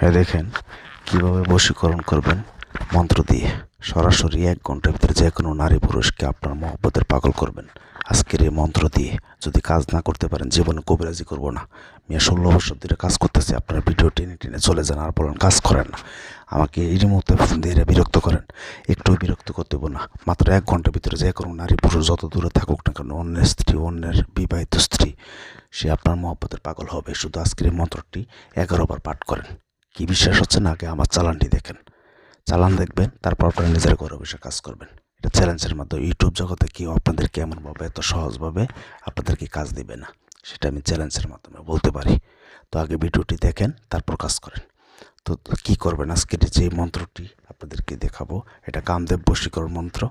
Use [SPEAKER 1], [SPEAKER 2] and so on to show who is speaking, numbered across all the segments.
[SPEAKER 1] হ্যাঁ দেখেন, কীভাবে বশীকরণ করবেন? মন্ত্র দিয়ে। সরাসরি এক ঘণ্টার ভিতরে যে কোনো নারী পুরুষকে আপনার মহব্বতের পাগল করবেন। আজকের এই মন্ত্র দিয়ে যদি কাজ না করতে পারেন, জীবনে কবিরাজি করব না। মেয়ে ষোলো বছর ধরে কাজ করতেছে, আপনার ভিডিও টেনে টেনে চলে যান, আর বলেন কাজ করেন না। আমাকে এই মুহূর্তে ফোন দিয়ে বিরক্ত করেন। একটু বিরক্ত করতে না। মাত্র এক ঘণ্টার ভিতরে যে কোনো নারী পুরুষ যত দূরে থাকুক না কেন, অন্যের স্ত্রী, অন্যের বিবাহিত স্ত্রী, সে আপনার মহব্বতের পাগল হবে। শুধু আজকের এই মন্ত্রটি এগারো বার পাঠ করেন। কি বিশ্বাস হচ্ছে না? আগে আমার চালানটি দেখেন। চালান দেখবেন, তারপর আপনারা নিজের ঘরে বসে কাজ করবেন। এটা চ্যালেঞ্জের মাধ্যমে ইউটিউব জগতে কেউ আপনাদেরকে এমনভাবে এত সহজভাবে আপনাদেরকে কাজ দিবে না। সেটা আমি চ্যালেঞ্জের মাধ্যমে বলতে পারি। তো আগে ভিডিওটি দেখেন, তারপর কাজ করেন। তো কি করবেন? আজকের যে মন্ত্রটি আপনাদেরকে দেখাবো, এটা কামদেব বশীকরণ মন্ত্র।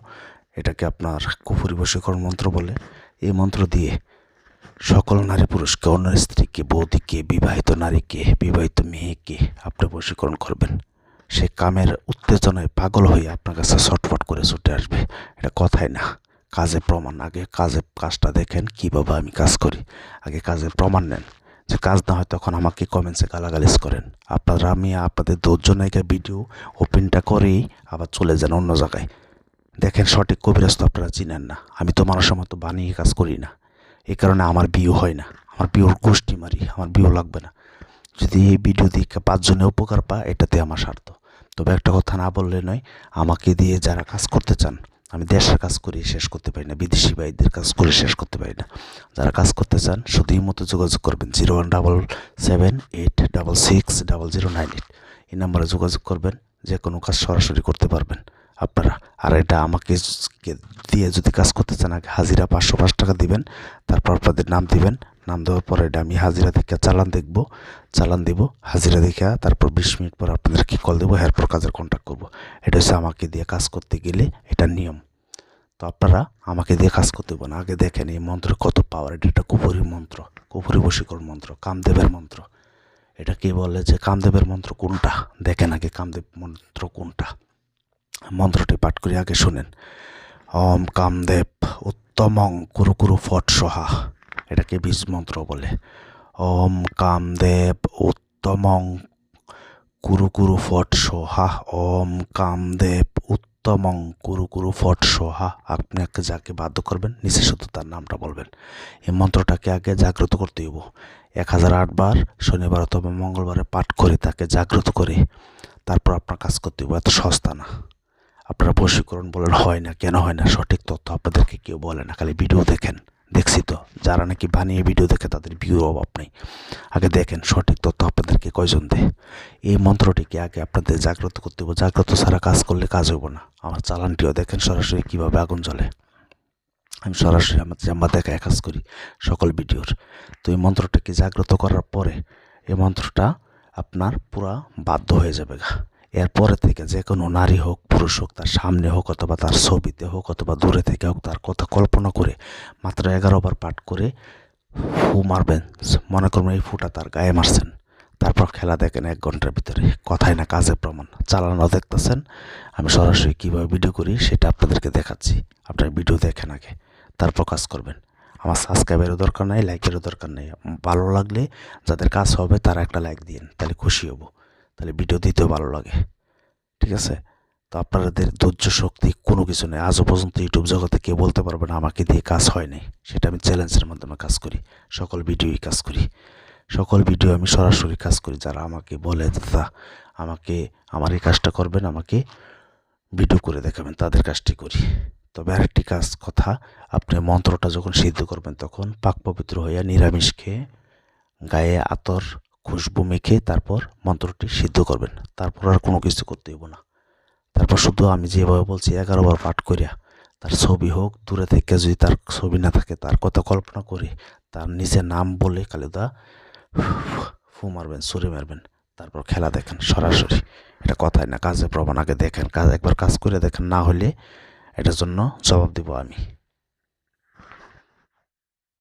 [SPEAKER 1] এটাকে আপনার কুফুরি বশীকরণ মন্ত্র বলে। এই মন্ত্র দিয়ে সকল নারী পুরুষকে, অন্য স্ত্রীকে, বৌদিকে, বিবাহিত নারীকে, বিবাহিত মেয়েকে আপনি বশীকরণ করবেন। সে কামের উত্তেজনায় পাগল হয়ে আপনার কাছে ছটফট করে ছুটে আসবে। এটা কথাই না। কাজে প্রমাণ। আগে কাজে কাজটা দেখেন কীভাবে আমি কাজ করি। আগে কাজের প্রমাণ নেন। যে কাজ না হয় তখন আমাকে কমেন্টসে গালাগালিজ করেন। আপনারা, আমি আপনাদের দুজনাইকে ভিডিও ওপেনটা করেই আবার চলে যান অন্য জায়গায়। দেখেন সঠিক কবিরাজ তো আপনারা চিনেন না। আমি তো মানুষের মতো বানিয়ে কাজ করি না। এই কারণে আমার বিয়ে হয় না। আমার বিয়ের গোষ্ঠী মারি, আমার বিয়ে লাগবে না। যদি এই ভিডিও দেখে পাঁচজনে উপকার পায়, এটাতে আমার স্বার্থ। তবে একটা কথা না বললে নয়, আমাকে দিয়ে যারা কাজ করতে চান, আমি দেশের কাজ করি, শেষ করতে পারি না। বিদেশি ভাইদের কাজ করে, শেষ করতে পারি না। যারা কাজ করতে চান, শুধু এই মতো যোগাযোগ করবেন, zero one double seven eight double six double zero nine eight. এই নাম্বারে যোগাযোগ করবেন যে কোনো কাজ সরাসরি করতে পারবেন। আপনারা, আর এটা আমাকে দিয়ে যদি কাজ করতে চান, আগে হাজিরা পাঁচশো পাঁচ টাকা দিবেন, তারপর আপনাদের নাম দিবেন। নাম দেওয়ার পরে এটা আমি হাজিরা দেখে চালান দেখব, চালান দিব, হাজিরা দেখে তারপর বিশ মিনিট পর আপনাদেরকে কল দেবো, এরপর কাজের কন্ট্যাক্ট করব। এটা হচ্ছে আমাকে দিয়ে কাজ করতে গেলে এটা নিয়ম। তো আপনারা আমাকে দিয়ে কাজ করতে দেবেন। আগে দেখেন এই মন্ত্র কত পাওয়ার এটা একটা কুপুরি মন্ত্র, কুপুরি বশীকরণ মন্ত্র, কামদেবের মন্ত্র। এটা কি বলে যে কামদেবের মন্ত্র কোনটা? দেখেন আগে কামদেব মন্ত্র কোনটা। মন্ত্রটি পাঠ করে, আগে শুনেন। ওম কামদেব উত্তমং কুরু কুরু ফট সহা, এটাকে বীজ মন্ত্র বলে। ওম কামদেব উত্তমং কুরু কুরু ফট সোহা, ওম কামদেব উত্তমং কুরু কুরু ফট সোহা। আপনাকে যাকে বাধ্য করবেন, নিচে শুধু তার নামটা বলবেন। এই মন্ত্রটাকে আগে জাগ্রত করতে হইব। এক হাজার আটবার শনিবার অথবা মঙ্গলবারে পাঠ করে তাকে জাগ্রত করে তারপর আপনার কাজ করতে হইব। এত সস্তা না। আপনারা বশীকরণ বলেন, হয় না, কেন হয় না, সঠিক তথ্য আপনাদেরকে কেউ বলে না, খালি ভিডিও দেখেন। দেখছি তো, যারা নাকি বানিয়ে ভিডিও দেখে তাদের ভিউর অভাব নেই। আগে দেখেন, সঠিক তথ্য আপনাদেরকে কয়জন দেয়। এই মন্ত্রটিকে আগে আপনাদের জাগ্রত করতে হবে জাগ্রত ছাড়া কাজ করলে কাজ হইব না। আমার চালানটিও দেখেন, সরাসরি কীভাবে আগুন জ্বলে। আমি সরাসরি আমার জাম্বা দেখা কাজ করি, সকল ভিডিওর। তো এই মন্ত্রটাকে জাগ্রত করার পরে, এই মন্ত্রটা আপনার পুরা বাধ্য হয়ে যাবে গা। এরপরে থেকে যে কোনো নারী হোক, পুরুষ হোক, তার সামনে হোক অথবা তার ছবিতে হোক অথবা দূরে থেকে হোক, তার কথা কল্পনা করে মাত্র এগারো বার পাঠ করে ফু মারবেন। মনে করবেন এই ফুটা তার গায়ে মারছেন। তারপর খেলা দেখেন এক ঘণ্টার ভিতরে। কথাই না, কাজের প্রমাণ। চালানো দেখতেছেন। আমি সরাসরি কীভাবে ভিডিও করি সেটা আপনাদেরকে দেখাচ্ছি। আপনার ভিডিও দেখেন আগে। তারপর কাজ করবেন। আমার সাবস্ক্রাইবেরও দরকার নেই লাইকেরও দরকার নেই। ভালো লাগলে যাদের কাজ হবে তারা একটা লাইক দিন তাহলে খুশি হব। তাহলে ভিডিও দিতেও ভালো লাগে। ঠিক আছে? তো আপনাদের ধৈর্য শক্তি কোনো কিছু নেই। আজও পর্যন্ত ইউটিউব জগতে কেউ বলতে পারবে না, আমাকে দিয়ে কাজ হয় নাই সেটা আমি চ্যালেঞ্জের মাধ্যমে কাজ করি। সকল ভিডিওই কাজ করি। সকল ভিডিও আমি সরাসরি কাজ করি। যারা আমাকে বলে, দাদা, আমাকে, আমার এই কাজটা করবেন, আমাকে ভিডিও করে দেখাবেন, তাদের কাজটি করি। তবে আরেকটি কাজ কথা, আপনি মন্ত্রটা যখন সিদ্ধ করবেন, তখন পাক পবিত্র হইয়া নিরামিষ খেয়ে গায়ে আতর খুশবু মেখে তারপর মন্ত্রটি সিদ্ধ করবেন। তারপর আর কোনো কিছু করতে হইব না। তারপর শুধু আমি যেভাবে বলছি, এগারো বার পাঠ করিয়া তার ছবি হোক, দূরে থেকে যদি তার ছবি না থাকে, তার কথা কল্পনা করে তার নিজের নাম বলে কালিদা ফু মারবেন সরি মারবেন, তারপর খেলা দেখেন সরাসরি। এটা কথাই না কাজে প্রমাণ আগে দেখেন, কাজ একবার কাজ করে দেখেন, না হলে এটার জন্য জবাব দিব আমি।